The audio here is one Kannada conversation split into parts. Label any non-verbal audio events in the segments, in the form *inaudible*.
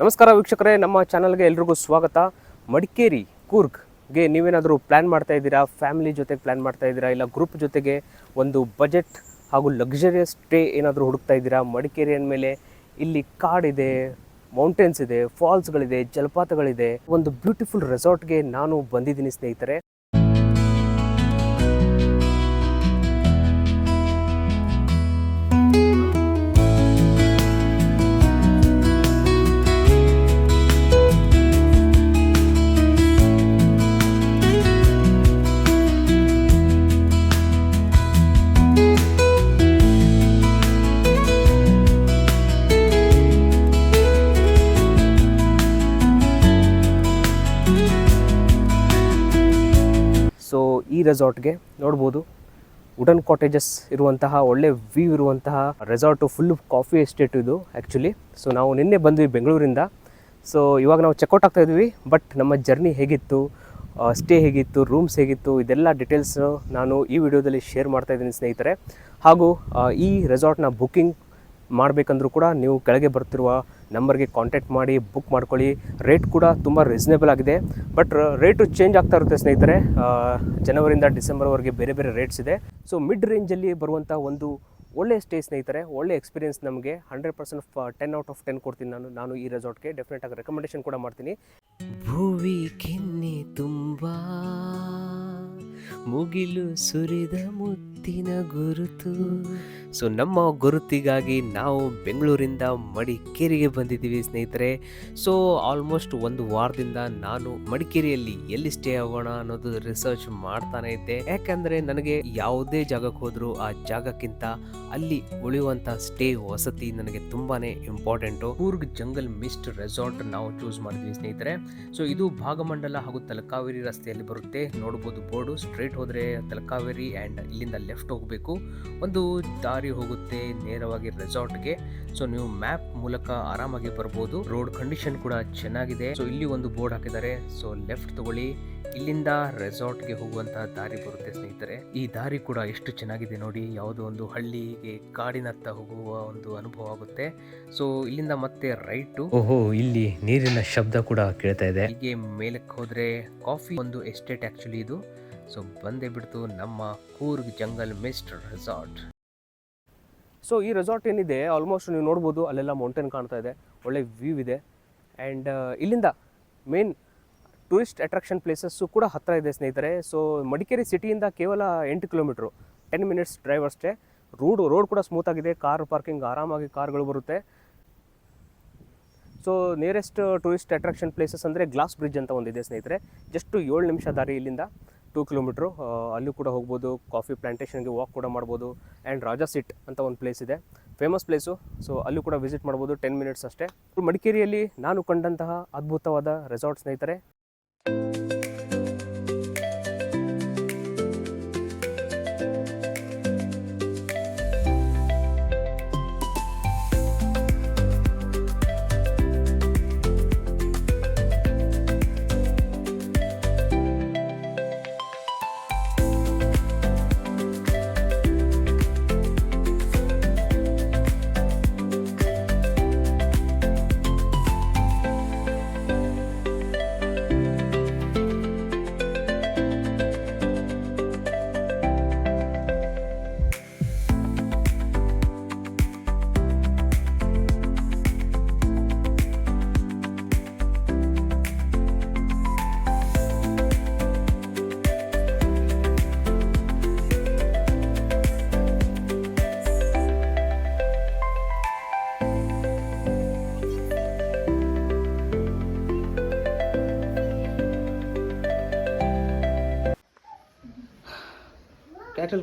ನಮಸ್ಕಾರ ವೀಕ್ಷಕರೇ, ನಮ್ಮ ಚಾನಲ್ಗೆ ಎಲ್ರಿಗೂ ಸ್ವಾಗತ. ಮಡಿಕೇರಿ, ಕೂರ್ಗ್ಗೆ ನೀವೇನಾದರೂ ಪ್ಲ್ಯಾನ್ ಮಾಡ್ತಾ ಇದ್ದೀರಾ? ಫ್ಯಾಮಿಲಿ ಜೊತೆಗೆ ಪ್ಲ್ಯಾನ್ ಮಾಡ್ತಾ ಇದ್ದೀರಾ? ಇಲ್ಲ ಗ್ರೂಪ್ ಜೊತೆಗೆ ಒಂದು ಬಜೆಟ್ ಹಾಗೂ ಲಕ್ಸುರಿಯಸ್ ಸ್ಟೇ ಏನಾದರೂ ಹುಡುಕ್ತಾ ಇದ್ದೀರಾ? ಮಡಿಕೇರಿ ಅಂದಮೇಲೆ ಇಲ್ಲಿ ಕಾಡಿದೆ ಮೌಂಟೇನ್ಸ್ ಇದೆ, ಫಾಲ್ಸ್ಗಳಿದೆ, ಜಲಪಾತಗಳಿದೆ. ಒಂದು ಬ್ಯೂಟಿಫುಲ್ ರೆಸಾರ್ಟ್ಗೆ ನಾನು ಬಂದಿದ್ದೀನಿ ಸ್ನೇಹಿತರೆ. ರೆಸಾರ್ಟ್ಗೆ ನೋಡ್ಬೋದು. ವುಡನ್ ಕಾಟೇಜಸ್ ಇರುವಂತಹ, ಒಳ್ಳೆ ವ್ಯೂ ಇರುವಂತಹ ರೆಸಾರ್ಟು ಫುಲ್ ಕಾಫಿ ಎಸ್ಟೇಟ್ ಇದು ಆ್ಯಕ್ಚುಲಿ ಸೊ, ನಾವು ನಿನ್ನೆ ಬಂದ್ವಿ ಬೆಂಗಳೂರಿಂದ. ಸೊ, ಇವಾಗ ನಾವು ಚೆಕ್ಔಟ್ ಆಗ್ತಾ ಇದ್ವಿ ಬಟ್ ನಮ್ಮ ಜರ್ನಿ ಹೇಗಿತ್ತು? ಸ್ಟೇ ಹೇಗಿತ್ತು? ರೂಮ್ಸ್ ಹೇಗಿತ್ತು? ಇದೆಲ್ಲ ಡೀಟೇಲ್ಸ್ ನಾನು ಈ ವಿಡಿಯೋದಲ್ಲಿ ಶೇರ್ ಮಾಡ್ತಾ ಇದ್ದೀನಿ ಸ್ನೇಹಿತರೆ. ಹಾಗೂ ಈ ರೆಸಾರ್ಟ್ನ ಬುಕ್ಕಿಂಗ್ ಮಾಡಬೇಕಂದ್ರೂ ಕೂಡ ನೀವು ಕೆಳಗೆ ಬರ್ತಿರುವ ನಂಬರ್ಗೆ ಕಾಂಟ್ಯಾಕ್ಟ್ ಮಾಡಿ ಬುಕ್ ಮಾಡ್ಕೊಳ್ಳಿ. ರೇಟ್ ಕೂಡ ತುಂಬ ರೀಸನೇಬಲ್ ಆಗಿದೆ. ಬಟ್ ರೇಟು ಚೇಂಜ್ ಆಗ್ತಾ ಇರುತ್ತೆ ಸ್ನೇಹಿತರೆ. ಜನವರಿಂದ ಡಿಸೆಂಬರ್ವರೆಗೆ ಬೇರೆ ಬೇರೆ ರೇಟ್ಸ್ ಇದೆ. ಸೊ ಮಿಡ್ ರೇಂಜಲ್ಲಿ ಬರುವಂಥ ಒಂದು ಒಳ್ಳೆ ಸ್ಟೇ ಸ್ನೇಹಿತರೆ, ಒಳ್ಳೆ ಎಕ್ಸ್ಪೀರಿಯನ್ಸ್ ನಮಗೆ. Hundred percent ten out of ten ಕೊಡ್ತೀನಿ ನಾನು ನಾನು ಈ ರೆಸಾರ್ಟ್ಗೆ ಡೆಫಿನೆಟ್ ಆಗಿ ರೆಕಮೆಂಡೇಶನ್ ಕೂಡ ಮಾಡ್ತೀನಿ. ಭೂವಿ ಕಿನ್ನಿ ತುಂಬ ಮುಗಿಲು ಸುರಿದ ಮುತ್ತಿನ ಗುರುತು. ಸೊ ನಮ್ಮ ಗುರುತಿಗಾಗಿ ನಾವು ಬೆಂಗಳೂರಿಂದ ಮಡಿಕೇರಿಗೆ ಬಂದಿದ್ದೀವಿ ಸ್ನೇಹಿತರೆ. ಸೊ ಆಲ್ಮೋಸ್ಟ್ ಒಂದು ವಾರದಿಂದ ನಾನು ಮಡಿಕೇರಿಯಲ್ಲಿ ಎಲ್ಲಿ ಸ್ಟೇ ಆಗೋಣ ಅನ್ನೋದು ರಿಸರ್ಚ್ ಮಾಡ್ತಾನೆ ಇದ್ದೆ. ಯಾಕಂದ್ರೆ ನನಗೆ ಯಾವುದೇ ಜಾಗಕ್ಕೆ ಹೋದರೂ ಆ ಜಾಗಕ್ಕಿಂತ ಅಲ್ಲಿ ಉಳಿಯುವಂಥ ಸ್ಟೇ ವಸತಿ ನನಗೆ ತುಂಬಾನೇ important Coorg jungle mist resort ನಾವು ಚೂಸ್ ಮಾಡಿದ್ವಿ ಸ್ನೇಹಿತರೆ. ಸೊ ಇದು ಭಾಗಮಂಡಲ ಹಾಗೂ ತಲಕಾವೇರಿ ರಸ್ತೆಯಲ್ಲಿ ಬರುತ್ತೆ. ನೋಡ್ಬೋದು ಬೋರ್ಡು ಸ್ಟ್ರೇಟ್ ಹೋದರೆ ತಲಕಾವೇರಿ ಆ್ಯಂಡ್ ಇಲ್ಲಿಂದ ಲೆಫ್ಟ್ ಹೋಗಬೇಕು. ಒಂದು ದಾರಿ ಹೋಗುತ್ತೆ ನೇರವಾಗಿ ರೆಸಾರ್ಟ್ಗೆ ಸೊ ನೀವು ಮ್ಯಾಪ್ ಮೂಲಕ ಆರಾಮಾಗಿ ಬರ್ಬೋದು. ರೋಡ್ ಕಂಡೀಷನ್ ಕೂಡ ಚೆನ್ನಾಗಿದೆ. ಸೊ ಇಲ್ಲಿ ಒಂದು ಬೋರ್ಡ್ ಹಾಕಿದ್ದಾರೆ. ಸೊ ಲೆಫ್ಟ್ ತಗೊಳ್ಳಿ. ಇಲ್ಲಿಂದ ರೆಸಾರ್ಟ್ಗೆ ಹೋಗುವಂತಹ ದಾರಿ ಬರುತ್ತೆ ಸ್ನೇಹಿತರೆ. ಈ ದಾರಿ ಕೂಡ ಎಷ್ಟು ಚೆನ್ನಾಗಿದೆ ನೋಡಿ. ಯಾವುದೋ ಒಂದು ಹಳ್ಳಿಗೆ ಕಾಡಿನತ್ತ ಹೋಗುವ ಒಂದು ಅನುಭವ ಆಗುತ್ತೆ. ಸೊ ಇಲ್ಲಿಂದ ಮತ್ತೆ ರೈಟ್ ಓಹೋ ಇಲ್ಲಿ ನೀರಿನ ಶಬ್ದ ಕೂಡ ಕೇಳ್ತಾ ಇದೆ. ಹೀಗೆ ಮೇಲಕ್ಕೆ ಹೋದ್ರೆ ಕಾಫಿ ಒಂದು ಎಸ್ಟೇಟ್ ಆಕ್ಚುಲಿ ಇದು. ಸೊ ಬಂದೇ ಬಿಡ್ತು ನಮ್ಮ Coorg jungle mist resort. So ಈ ರೆಸಾರ್ಟ್ ಏನಿದೆ ಆಲ್ಮೋಸ್ಟ್ ನೀವು ನೋಡ್ಬೋದು, ಅಲ್ಲೆಲ್ಲ ಮೌಂಟೇನ್ ಕಾಣ್ತಾ ಇದೆ, ಒಳ್ಳೆ ವ್ಯೂ ಇದೆ. ಆ್ಯಂಡ್ ಇಲ್ಲಿಂದ ಮೇನ್ ಟೂರಿಸ್ಟ್ ಅಟ್ರಾಕ್ಷನ್ ಪ್ಲೇಸಸ್ಸು ಕೂಡ ಹತ್ತಿರ ಇದೆ ಸ್ನೇಹಿತರೆ. ಸೊ ಮಡಿಕೇರಿ ಸಿಟಿಯಿಂದ ಕೇವಲ ಎಂಟು ಕಿಲೋಮೀಟ್ರು ಟೆನ್ ಮಿನಿಟ್ಸ್ ಡ್ರೈವ್ ಅಷ್ಟೇ. ರೋಡ್ ರೋಡ್ ಕೂಡ ಸ್ಮೂತ್ ಆಗಿದೆ ಕಾರ್ ಪಾರ್ಕಿಂಗ್ ಆರಾಮಾಗಿ ಕಾರ್ಗಳು ಬರುತ್ತೆ. So nearest tourist attraction places ಅಂದರೆ ಗ್ಲಾಸ್ ಬ್ರಿಡ್ಜ್ ಅಂತ ಒಂದಿದೆ ಸ್ನೇಹಿತರೆ. ಜಸ್ಟ್ ಏಳು ನಿಮಿಷ ದಾರಿ ಇಲ್ಲಿಂದ. ಟೂ ಕಿಲೋಮೀಟ್ರು ಅಲ್ಲೂ ಕೂಡ ಹೋಗ್ಬೋದು ಕಾಫಿ ಪ್ಲಾಂಟೇಷನ್ಗೆ ವಾಕ್ ಕೂಡ ಮಾಡ್ಬೋದು ಆ್ಯಂಡ್ ರಾಜಾ ಸಿಟ್ ಅಂತ ಒಂದು ಪ್ಲೇಸ್ ಇದೆ. ಫೇಮಸ್ ಪ್ಲೇಸು ಸೊ ಅಲ್ಲೂ ಕೂಡ ವಿಸಿಟ್ ಮಾಡ್ಬೋದು ಟೆನ್ ಮಿನಿಟ್ಸ್ ಅಷ್ಟೇ. ಮಡಿಕೇರಿಯಲ್ಲಿ ನಾನು ಕಂಡಂತಹ ಅದ್ಭುತವಾದ ರೆಸಾರ್ಟ್ ಸ್ನೇಹಿತರೆ.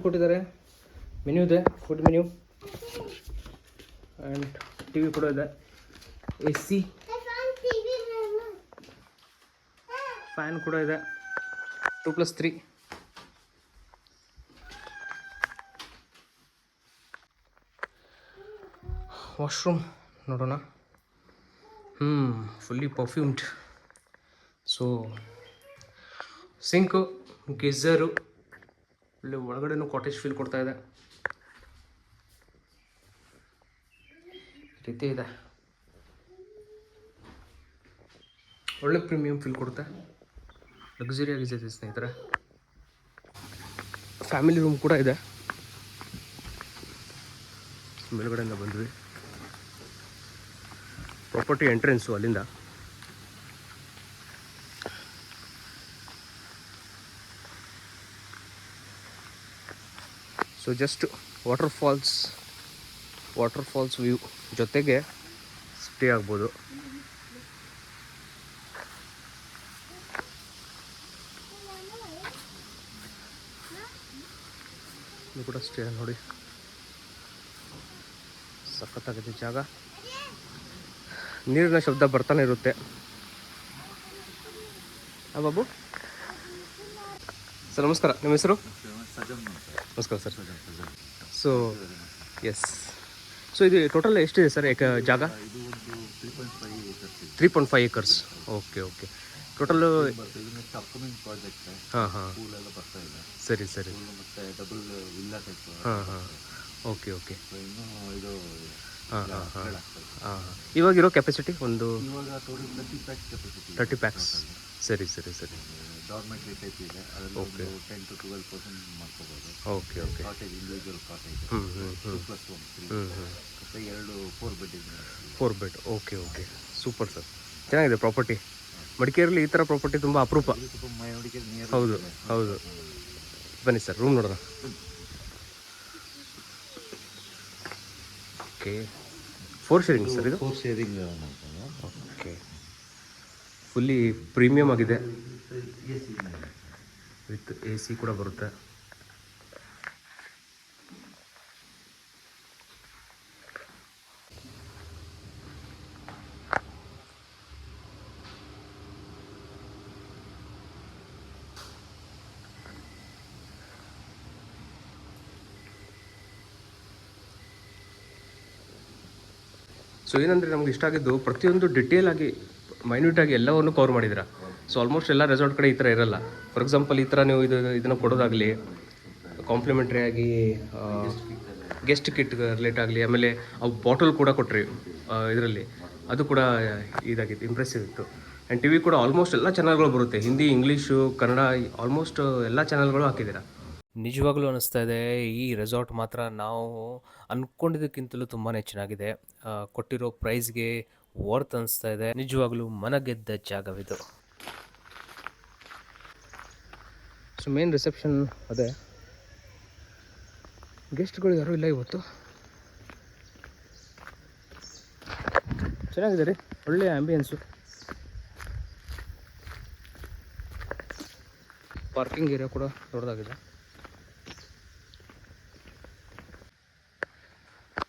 ಕೊಟ್ಟಿದ್ದಾರೆ. ಮೆನ್ಯೂ ಇದೆ food menu and T V ಕೂಡ ಇದೆ. ಎ ಸಿ ಫ್ಯಾನ್ ಕೂಡ ಇದೆ. ಟೂ ಪ್ಲಸ್ ತ್ರೀ ವಾಶ್ರೂಮ್ ನೋಡೋಣ. ಹ್ಞೂ fully perfumed so sink geyser ಇಲ್ಲಿ ಒಳಗಡೆನೂ ಕಾಟೇಜ್ ಫೀಲ್ ಕೊಡ್ತಾ ಇದೆ. ರೀತಿ ಇದೆ. ಒಳ್ಳೆ ಪ್ರೀಮಿಯಂ ಫೀಲ್ ಕೊಡುತ್ತೆ. ಲಕ್ಸುರಿ ಆಗಿದೆ ಸ್ನೇಹಿತರೆ. ಫ್ಯಾಮಿಲಿ ರೂಮ್ ಕೂಡ ಇದೆ. ಮೇಲ್ಗಡೆಯಿಂದ ಬಂದ್ವಿ. ಪ್ರಾಪರ್ಟಿ ಎಂಟ್ರೆನ್ಸು ಅಲ್ಲಿಂದ. So just waterfalls waterfalls view ಜೊತೆಗೆ ಸ್ಟೇ ಆಗ್ಬೋದು. ಇದು ಕೂಡ ಸ್ಟೇ ನೋಡಿ. ಸಖತ್ತಾಗಿದೆ ಜಾಗ. ನೀರಿನ ಶಬ್ದ ಬರ್ತಾನೆ ಇರುತ್ತೆ. ಬಾಬು. ಸರ್, ನಮಸ್ಕಾರ. ನಿಮ್ಮ ಹೆಸರು? ನಮಸ್ಕಾರ ಸರ್ ಸೊ ಎಸ್ ಸೊ ಇದು ಟೋಟಲ್ ಎಷ್ಟಿದೆ ಸರ್ ಏಕ ಜಾಗ? ಇದು ಒಂದು three point five acres okay okay total ಹಾಂ ಹಾಂ. ಸರಿ ಸರಿ. ಮತ್ತೆ ಡಬಲ್ ವಿಲ್ಲಾ ಟೈಪ್ ಹಾಂ ಹಾಂ. ಓಕೆ ಓಕೆ ಹಾಂ ಹಾಂ ಹಾಂ. ಹಾಂ ಇವಾಗಿರೋ ಕೆಪಾಸಿಟಿ ಒಂದು ತರ್ಟಿ ಪ್ಯಾಕ್ಸ್ ಸರಿ ಸರಿ ಸರಿ. ಡಾರ್ಮೆಟ್ರಿ ಟೈಪ್ ಇದೆ ಅದರಲ್ಲಿ ಒಂದು ಟೆನ್ ಟು ಟ್ವೆಲ್ ಪರ್ಸೆಂಟ್ ಮಾಡ್ಕೋಬೋದು. Okay okay cottage individual cottage two plus one three ಹ್ಞೂ ಹ್ಞೂ ಮತ್ತೆ ಎರಡು ಫೋರ್ ಬೆಡ್ ಇದೆ four bed okay okay super sir ಚೆನ್ನಾಗಿದೆ ಪ್ರಾಪರ್ಟಿ ಮಡಿಕೇರಿಯಲ್ಲಿ ಈ ಥರ ಪ್ರಾಪರ್ಟಿ ತುಂಬ ಅಪರೂಪ. ಇದು ಸ್ವಲ್ಪ ಮೈನೋಡಿಗೆ ನಿಯರ್ ಹೌದು ಹೌದು. ಬನ್ನಿ ಸರ್ ರೂಮ್ ನೋಡೋಣ. ಓಕೆ ಫೋರ್ ಶೇರಿಂಗ್ ಸರ್ ಇದು? Four sharing okay fully premium ಆಗಿದೆ. ವಿತ್ ಎ ಸಿ ಕೂಡ ಬರುತ್ತೆ. ಸೊ ಏನಂದರೆ ನಮ್ಗೆ ಇಷ್ಟ ಆಗಿದ್ದು ಪ್ರತಿಯೊಂದು ಡಿಟೇಲ್ ಆಗಿ ಮೈನ್ಯೂಟ್ ಆಗಿ ಎಲ್ಲವನ್ನು ಕವರ್ ಮಾಡಿದ್ದೀರಾ? ಸೊ ಆಲ್ಮೋಸ್ಟ್ ಎಲ್ಲ ರೆಸಾರ್ಟ್ ಕಡೆ ಈ ಥರ ಇರಲ್ಲ. ಫಾರ್ ಎಕ್ಸಾಂಪಲ್ ಈ ಥರ ನೀವು ಇದು, ಇದನ್ನು ಕೊಡೋದಾಗಲಿ ಕಾಂಪ್ಲಿಮೆಂಟ್ರಿ ಆಗಿ ಗೆಸ್ಟ್ ಕಿಟ್ ರಿಲೇಟ್ ಆಗಲಿ, ಆಮೇಲೆ ಅವು ಬಾಟಲ್ ಕೂಡ ಕೊಟ್ರಿ ಇದರಲ್ಲಿ. ಅದು ಕೂಡ ಇದಾಗಿತ್ತು ಇಂಪ್ರೆಸಿವ್ ಇತ್ತು. ಆ್ಯಂಡ್ ಟಿ ವಿ ಕೂಡ ಆಲ್ಮೋಸ್ಟ್ ಎಲ್ಲ ಚಾನಲ್ಗಳು ಬರುತ್ತೆ. ಹಿಂದಿ ಇಂಗ್ಲೀಷು ಕನ್ನಡ ಆಲ್ಮೋಸ್ಟ್ ಎಲ್ಲ ಚಾನಲ್ಗಳು ಹಾಕಿದ್ದೀರಾ? ನಿಜವಾಗ್ಲೂ ಅನಿಸ್ತಾ ಇದೆ. ಈ ರೆಸಾರ್ಟ್ ಮಾತ್ರ ನಾವು ಅಂದ್ಕೊಂಡಿದ್ದಕ್ಕಿಂತಲೂ ತುಂಬಾ ಚೆನ್ನಾಗಿದೆ. ಕೊಟ್ಟಿರೋ ಪ್ರೈಸ್ಗೆ ವರ್ತ್ ಅನಿಸ್ತಾ ಇದೆ. ನಿಜವಾಗ್ಲೂ ಮನಗೆದ್ದ ಜಾಗವಿದು. ಸೊ ಮೇನ್ ರಿಸೆಪ್ಷನ್ ಅದೇ. ಗೆಸ್ಟ್ಗಳು ಯಾರೂ ಇಲ್ಲ ಇವತ್ತು. ಚೆನ್ನಾಗಿದೆ ರೀ. ಒಳ್ಳೆಯ ಆ್ಯಂಬಿಯನ್ಸು ಪಾರ್ಕಿಂಗ್ ಏರಿಯಾ ಕೂಡ ದೊಡ್ಡದಾಗಿದೆ.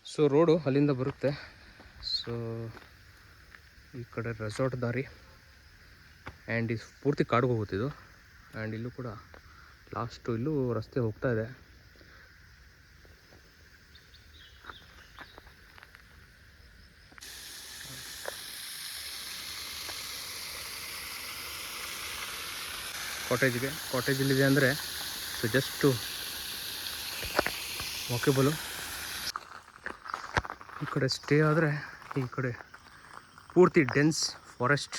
ಸೊ ರೋಡು ಅಲ್ಲಿಂದ ಬರುತ್ತೆ. ಸೊ ಈ ಕಡೆ ರೆಸಾರ್ಟ್ ದಾರಿ ಆ್ಯಂಡ್ ಇದು ಪೂರ್ತಿ ಕಾಡಿಗೆ ಹೋಗುತ್ತಿದ್ದು ಆ್ಯಂಡ್ ಇಲ್ಲೂ ಕೂಡ ಲಾಸ್ಟು ಇಲ್ಲೂ ರಸ್ತೆ ಹೋಗ್ತಾ ಇದೆ. ಕಾಟೇಜ್ಗೆ ಕಾಟೇಜ್ ಇಲ್ಲಿದೆ ಅಂದರೆ ಸೊ ಜಸ್ಟು ವಾಕೇಬಲು ಈ ಕಡೆ ಸ್ಟೇ ಆದರೆ ಈ ಕಡೆ ಪೂರ್ತಿ ಡೆನ್ಸ್ ಫಾರೆಸ್ಟ್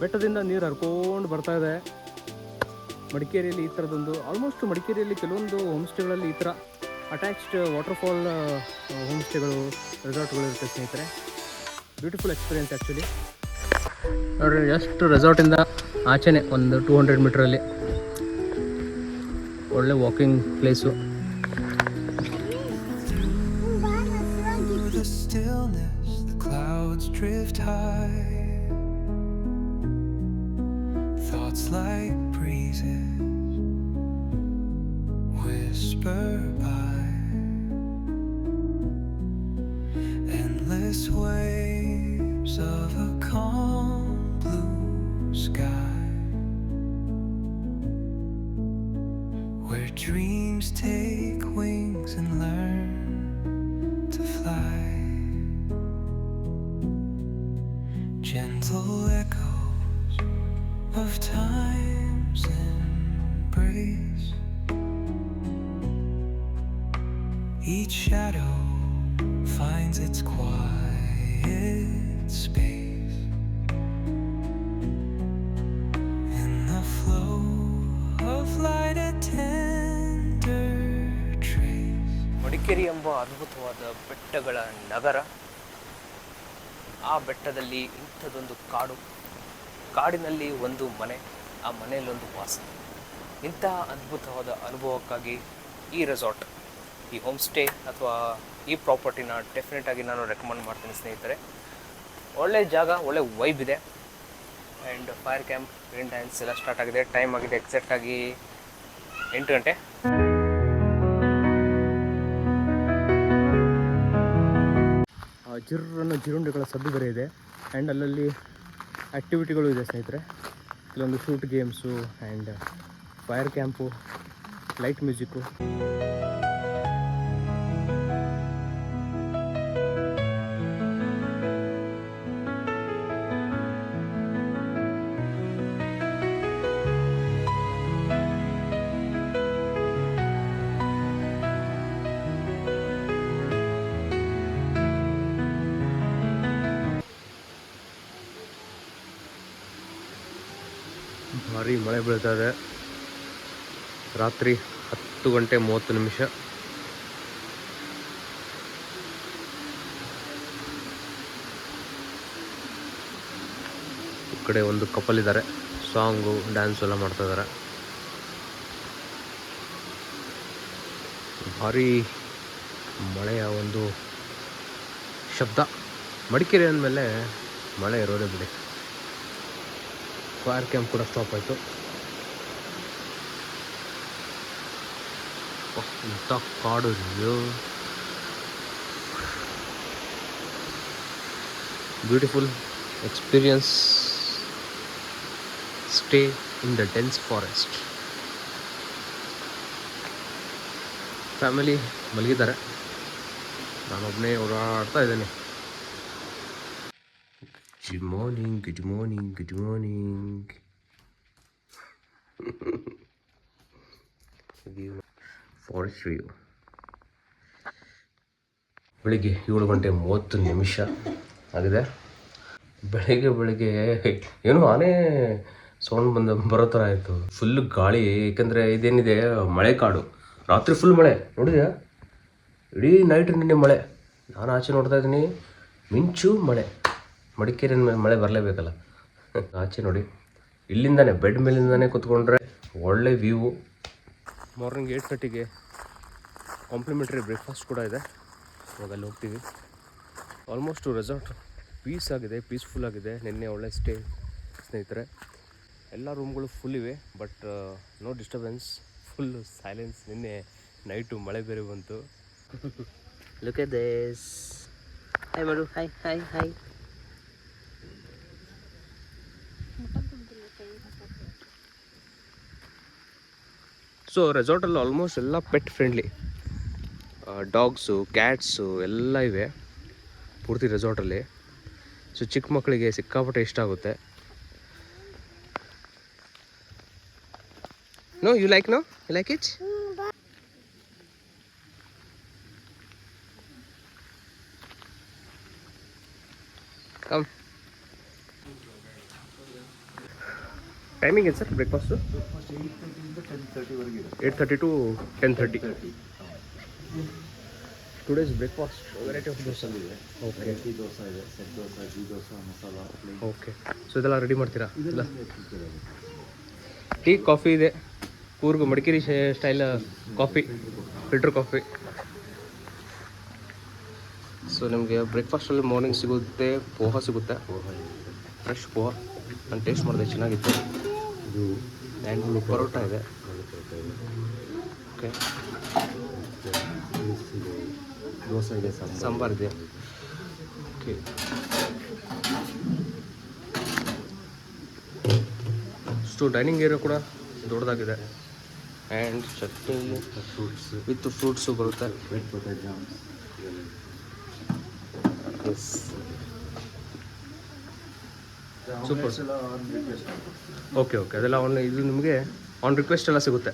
ಬೆಟ್ಟದಿಂದ ನೀರು ಹರ್ಕೊಂಡು ಬರ್ತಾ ಇದೆ. ಮಡಿಕೇರಿಯಲ್ಲಿ ಈ ಥರದೊಂದು ಆಲ್ಮೋಸ್ಟ್ ಮಡಿಕೇರಿಯಲ್ಲಿ ಕೆಲವೊಂದು ಹೋಮ್ ಸ್ಟೇಗಳಲ್ಲಿ ಈ ಥರ ಅಟ್ಯಾಚ್ಡ್ ವಾಟರ್ಫಾಲ್ ಹೋಮ್ ಸ್ಟೇಗಳು ರೆಸಾರ್ಟ್ಗಳು ಇರುತ್ತೆ ಸ್ನೇಹಿತರೆ. ಬ್ಯೂಟಿಫುಲ್ ಎಕ್ಸ್ಪೀರಿಯೆನ್ಸ್ ಆ್ಯಕ್ಚುಲಿ ನೋಡ್ರಿ ಜಸ್ಟ್ ರೆಸಾರ್ಟಿಂದ ಆಚೆನೆ ಒಂದು ಟೂ ಹಂಡ್ರೆಡ್ ಮೀಟ್ರಲ್ಲಿ ಒಳ್ಳೆ walking place. Thoughts like breezes whisper dreams take wings and learn Madikeri ಎಂಬ ಅದ್ಭುತವಾದ ಬೆಟ್ಟಗಳ ನಗರ. ಆ ಬೆಟ್ಟದಲ್ಲಿ ಇಂಥದ್ದೊಂದು ಕಾಡು. ಕಾಡಿನಲ್ಲಿ ಒಂದು ಮನೆ, ಆ ಮನೆಯಲ್ಲೊಂದು ವಾಸ. ಇಂತಹ ಅದ್ಭುತವಾದ ಅನುಭವಕ್ಕಾಗಿ ಈ ರೆಸಾರ್ಟ್ ಈ ಹೋಮ್ ಸ್ಟೇ ಅಥವಾ ಈ ಪ್ರಾಪರ್ಟಿನ ಡೆಫಿನೆಟಾಗಿ ನಾನು ರೆಕಮೆಂಡ್ ಮಾಡ್ತೀನಿ ಸ್ನೇಹಿತರೆ. ಒಳ್ಳೆ ಜಾಗ, ಒಳ್ಳೆ ವೈಬ್ ಇದೆ. And fire camp green dance ಎಲ್ಲ ಸ್ಟಾರ್ಟ್ ಆಗಿದೆ. ಟೈಮ್ ಆಗಿದೆ ಎಕ್ಸಾಕ್ಟಾಗಿ ಎಂಟು ಗಂಟೆ. ಜಿರ್ರನ್ನು ಜಿರುಂಡೆಗಳ ಸದ್ದು ಬೇರೆ ಇದೆ. ಆ್ಯಂಡ್ ಅಲ್ಲಲ್ಲಿ ಆ್ಯಕ್ಟಿವಿಟಿಗಳು ಇದೆ ಸ್ನೇಹಿತರೆ. ಕೆಲವೊಂದು shoot games and fire camp light music ಭಾರಿ ಮಳೆ ಬೀಳ್ತಾ ಇದೆ ರಾತ್ರಿ ಹತ್ತು ಗಂಟೆ ಮೂವತ್ತು ನಿಮಿಷ. ಈ ಕಡೆ ಒಂದು ಕಪಲ್ ಇದ್ದಾರೆ ಸಾಂಗು, ಡ್ಯಾನ್ಸ್ ಎಲ್ಲ ಮಾಡ್ತಾ ಇದ್ದಾರೆ ಭಾರಿ ಮಳೆಯ ಒಂದು ಶಬ್ದ. ಮಡಿಕೇರಿ ಅಂದಮೇಲೆ ಮಳೆ ಇರೋದೇ ಬಿಡಿ. ಫೈರ್ ಕ್ಯಾಂಪ್ ಕೂಡ ಸ್ಟಾಪ್ ಆಯಿತು. ಇಂಥ ಕಾಡು beautiful experience stay in the dense forest family ಮಲಗಿದ್ದಾರೆ. ನಾನೊಬ್ಬನೇ ಓಡಾಡ್ತಾ ಇದ್ದೇನೆ. Good morning, good morning, good morning. *laughs* For view ಬೆಳಿಗ್ಗೆ ಏಳು ಗಂಟೆ ಮೂವತ್ತು ನಿಮಿಷ ಆಗಿದೆ. ಬೆಳಿಗ್ಗೆ ಬೆಳಿಗ್ಗೆ ಏನೋ ಆನೆ ಸೌಂಡ್ ಬಂದ ಬರೋ ಥರ ಆಯಿತು. ಫುಲ್ ಗಾಳಿ ಏಕೆಂದರೆ ಇದೇನಿದೆ ಮಳೆ ಕಾಡು. ರಾತ್ರಿ ಫುಲ್ ಮಳೆ ನೋಡಿದ್ಯಾ? ಇಡೀ ನೈಟ್ ನಿನ್ನೆ ಮಳೆ. ನಾನು ಆಚೆ ನೋಡ್ತಾ ಇದ್ದೀನಿ ಮಿಂಚು ಮಳೆ. ಮಡಿಕೇರಿ ಮಳೆ ಬರಲೇಬೇಕಲ್ಲ? ಆಚೆ ನೋಡಿ. ಇಲ್ಲಿಂದಾನೆ, ಬೆಡ್ ಮೇಲಿಂದಾನೆ ಕೂತ್ಕೊಂಡ್ರೆ ಒಳ್ಳೆ ವ್ಯೂ ಮಾರ್ನಿಂಗ್ ಏಟ್ ತರ್ಟಿಗೆ ಕಾಂಪ್ಲಿಮೆಂಟ್ರಿ ಬ್ರೇಕ್ಫಾಸ್ಟ್ ಕೂಡ ಇದೆ. ಇವಾಗ ಅಲ್ಲಿ ಹೋಗ್ತೀವಿ. ಆಲ್ಮೋಸ್ಟ್ ರೆಸಾರ್ಟ್ ಪೀಸ್ ಆಗಿದೆ ಪೀಸ್ಫುಲ್ ಆಗಿದೆ. ನಿನ್ನೆ ಒಳ್ಳೆ ಸ್ಟೇ ಸ್ನೇಹಿತರೆ. ಎಲ್ಲ ರೂಮ್ಗಳು ಫುಲ್ ಇವೆ but no disturbance full silence ನಿನ್ನೆ ನೈಟು ಮಳೆ ಬೇರೆ ಬಂತು. ಲುಕ್ ಹಾಯ್ ಮಾಡು ಹಾಯ್ ಹಾಯ್ ಹಾಯ್ ಸೊ ರೆಸಾರ್ಟಲ್ಲಿ ಆಲ್ಮೋಸ್ಟ್ ಎಲ್ಲ ಪೆಟ್ ಫ್ರೆಂಡ್ಲಿ ಡಾಗ್ಸು ಕ್ಯಾಟ್ಸು ಎಲ್ಲ ಇವೆ. ಪೂರ್ತಿ ರೆಸಾರ್ಟಲ್ಲಿ ಸೊ ಚಿಕ್ಕ ಮಕ್ಕಳಿಗೆ ಸಿಕ್ಕಾಪಟ್ಟೆ ಇಷ್ಟ ಆಗುತ್ತೆ. Know you like know you like it timing ಏನು ಸರ್ ಬ್ರೇಕ್ಫಾಸ್ಟು ಟೆನ್ ತರ್ಟಿವರೆಗೆ ಇದೆ eight thirty to ten thirty two days breakfast variety of dosa ಇದೆ ಓಕೆ ಟೀ ದೋಸೆ ಇದೆ set dosa ghee dosa masala okay so ಇದೆಲ್ಲ ರೆಡಿ ಮಾಡ್ತೀರಾ? ಇದೆಲ್ಲ ಟೀ ಕಾಫಿ ಇದೆ. Coorg Madikeri style coffee filter coffee so ನಿಮಗೆ ಬ್ರೇಕ್ಫಾಸ್ಟಲ್ಲಿ ಮಾರ್ನಿಂಗ್ ಸಿಗುತ್ತೆ ಪೋಹ ಸಿಗುತ್ತೆ. ಫ್ರೆಶ್ ಪೋಹ. ನಾನು ಟೇಸ್ಟ್ ಮಾಡಿದೆ ಚೆನ್ನಾಗಿತ್ತು. ಇದು ಆ್ಯಂಡ್ ಪರೋಟ ಇದೆ. ಓಕೆ ಇದೆ. ದೋಸೆ ಇದೆ ಸಾಂಬಾರ್ ಇದೆ. ಓಕೆ ಅಷ್ಟು ಡೈನಿಂಗ್ ಏರಿಯಾ ಕೂಡ ದೊಡ್ಡದಾಗಿದೆ. And chutney fruits with fruits ಬರುತ್ತೆ. ವೆಟ್ ಬಟರ್ ಜಾಮ್ಸ್ ಎಸ್ ಆಗ್ಬೋದು ಓಕೆ ಓಕೆ ಅದೆಲ್ಲ ಆನ್ ಇದು ನಿಮಗೆ ಆನ್ ರಿಕ್ವೆಸ್ಟ್ ಎಲ್ಲ ಸಿಗುತ್ತೆ.